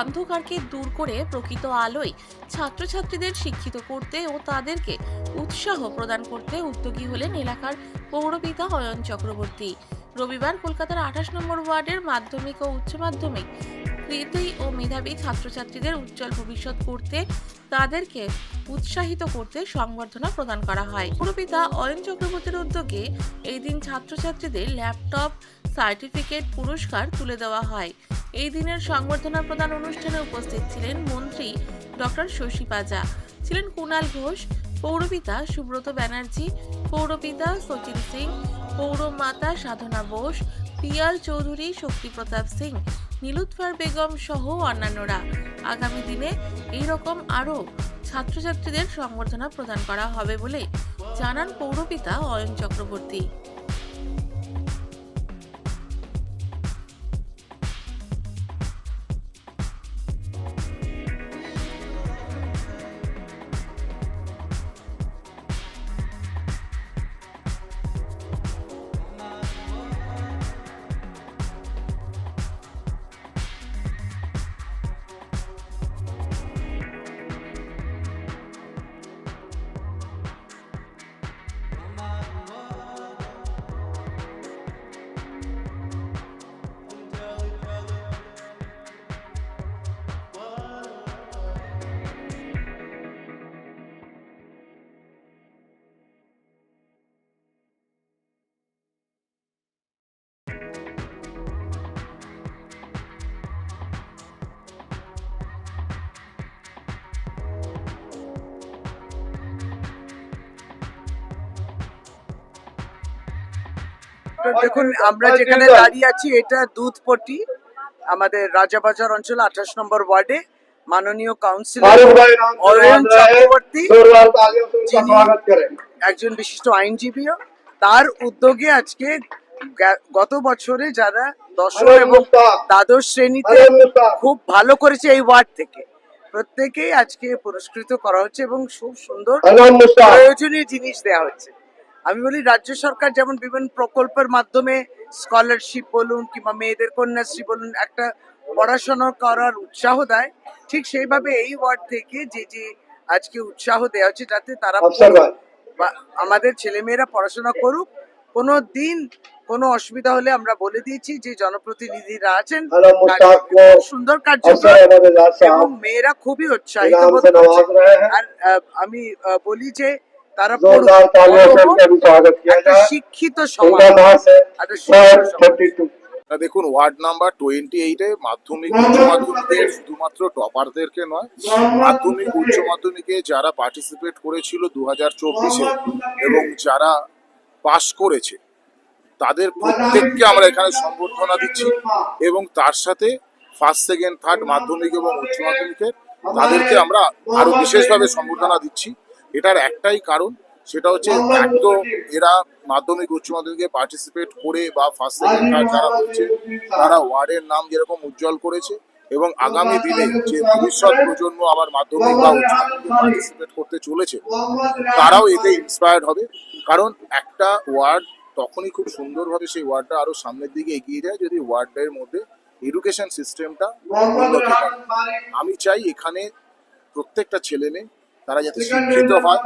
অন্ধকারকে দূর করে প্রকৃত আলোয় ছাত্রছাত্রীদের শিক্ষিত করতে ও তাদেরকে উৎসাহ প্রদান করতে উদ্যোগী হলেন এলাকার পৌরপিতা অয়ন চক্রবর্তী। রবিবার কলকাতার আঠাশ নম্বর ওয়ার্ডের মাধ্যমিক ও উচ্চ মাধ্যমিক কৃতি ও মেধাবী ছাত্রছাত্রীদের উজ্জ্বল ভবিষ্যৎ করতে তাদেরকে উৎসাহিত করতে সংবর্ধনা প্রদান করা হয়। পৌরপিতা অয়ন চক্রবর্তীর উদ্যোগে এই দিন ছাত্রছাত্রীদের ল্যাপটপ, সার্টিফিকেট, পুরস্কার তুলে দেওয়া হয়। এই দিনের সংবর্ধনা প্রদান অনুষ্ঠানে উপস্থিত ছিলেন মন্ত্রী ডক্টর শশী পাজা। ছিলেন কুণাল ঘোষ, পৌরপিতা সুব্রত ব্যানার্জি, পৌরপিতা সচিন সিং, পৌরমাতা সাধনা বোস, পিয়াল চৌধুরী, শক্তিপ্রতাপ সিং, নীলুৎফার বেগম সহ অন্যান্যরা। আগামী দিনে এই রকম আরও ছাত্রছাত্রীদের সংবর্ধনা প্রদান করা হবে বলে জানান পৌরপিতা অয়ন চক্রবর্তী। দেখুন আমরা যেখানে দাঁড়িয়ে আছি এটা দুধপটি আমাদের রাজাবাজার অঞ্চল আঠাশ নম্বর ওয়ার্ডে মাননীয় কাউন্সিলর অয়ন চক্রবর্তী যিনি একজন বিশিষ্ট আইনজীবী তার উদ্যোগে আজকে গত বছরে যারা দশম এবং দ্বাদশ শ্রেণীতে খুব ভালো করেছে এই ওয়ার্ড থেকে। প্রত্যেকেই আজকে পুরস্কৃত করা হচ্ছে এবং খুব সুন্দর প্রয়োজনীয় জিনিস দেওয়া হচ্ছে। আমি বলি রাজ্য সরকার যেমন বিভিন্ন প্রকল্পের মাধ্যমে স্কলারশিপ বলুন কিংবা মেয়েদের কন্যাশ্রী বলুন একটা পড়াশোনা করার উৎসাহ দেয়। ঠিক সেইভাবে এই ওয়ার্ড থেকে যে যে আজকে উৎসাহ দেওয়া হচ্ছে যাতে তারা আমাদের ছেলেমেয়েরা পড়াশোনা করুক। কোনো দিন কোনো অসুবিধা হলে আমরা বলে দিয়েছি যে জনপ্রতিনিধিরা আছেন। সুন্দর কার্য এবং মেয়েরা খুবই উৎসাহিত আর আমি বলি যে দেখুন ওয়ার্ড নাম্বার টোয়েন্টি এইটে মাধ্যমিক উচ্চ মাধ্যমিকের শুধুমাত্র টপারদেরকে নয় মাধ্যমিক উচ্চ মাধ্যমিকে যারা পার্টিসিপেট করেছিল দু হাজার চব্বিশে এবং যারা পাস করেছে তাদের প্রত্যেককে আমরা এখানে সম্বর্ধনা দিচ্ছি। এবং তার সাথে ফার্স্ট সেকেন্ড থার্ড মাধ্যমিক এবং উচ্চ মাধ্যমিকের তাদেরকে আমরা আরও বিশেষভাবে সম্বর্ধনা দিচ্ছি। এটার একটাই কারণ সেটা হচ্ছে এক তো এরা মাধ্যমিক উচ্চ মাধ্যমিকে পার্টিসিপেট করে বা ফার্স্ট সেকেন্ড থার্ড যারা হচ্ছে তারা ওয়ার্ডের নাম যেরকম উজ্জ্বল করেছে এবং আগামী দিনে যে ভবিষ্যৎ প্রজন্ম আবার মাধ্যমিক বা উচ্চ মাধ্যমিকে পার্টিসিপেট করতে চলেছে তারাও এতে ইন্সপায়ার্ড হবে। কারণ একটা ওয়ার্ড তখনই খুব সুন্দরভাবে সেই ওয়ার্ডটা আরও সামনের দিকে এগিয়ে যায় যদি ওয়ার্ডের মধ্যে এডুকেশন সিস্টেমটা আমি চাই এখানে প্রত্যেকটা ছেলে মেয়ে তারা যাতে শিক্ষিত হয়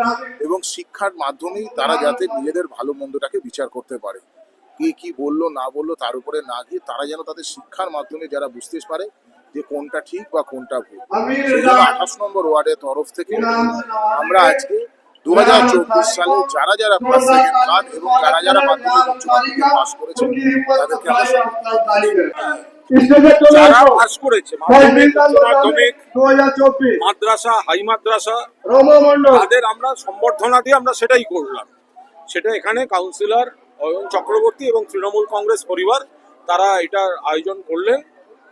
এবং শিক্ষার মাধ্যমেই তারা যাতে নিজেদের ভালো মন্দটাকে বিচার করতে পারে। কে কি বলল না বলল তার উপরে না গিয়ে তারা যেন তাদের শিক্ষার মাধ্যমে যারা বুঝতে পারে যে কোনটা ঠিক বা কোনটা ভুল। সেই জন্য আঠাশ নম্বর ওয়ার্ডের তরফ থেকে আমরা আজকে দু হাজার চব্বিশ সালে যারা যারা সেকেন্ড এবং যারা যারা মাধ্যমিক উচ্চ মাধ্যমিক পাস করেছেন তাদেরকে আমরা যারা পাস করেছে মাধ্যমিক উচ্চ মাধ্যমিক দু হাজার চব্বিশ। মাদ্রাসা হাই মাদ্রাসা তাদের আমরা সম্বর্ধনা দিয়ে আমরা সেটাই করলাম। সেটা এখানে কাউন্সিলর অয়ন চক্রবর্তী এবং তৃণমূল কংগ্রেস পরিবার তারা এটার আয়োজন করলেন।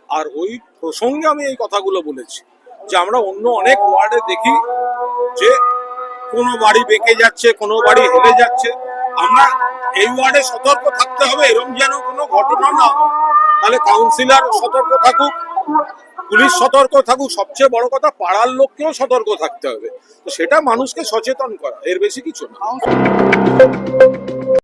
আর ওই প্রসঙ্গে আমি এই কথাগুলো বলেছি যে আমরা অন্য অনেক ওয়ার্ডে দেখি যে কোনো বাড়ি বেঁকে যাচ্ছে কোনো বাড়ি হেলে যাচ্ছে। আমরা এই ওয়ার্ডে সতর্ক থাকতে হবে এরকম যেন কোনো ঘটনা না হয়। তাহলে কাউন্সিলর সতর্ক থাকুক, পুলিশ সতর্ক থাকুক, সবচেয়ে বড় কথা পাড়ার লোককেও সতর্ক থাকতে হবে। তো সেটা মানুষকে সচেতন করা, এর বেশি কিছু না।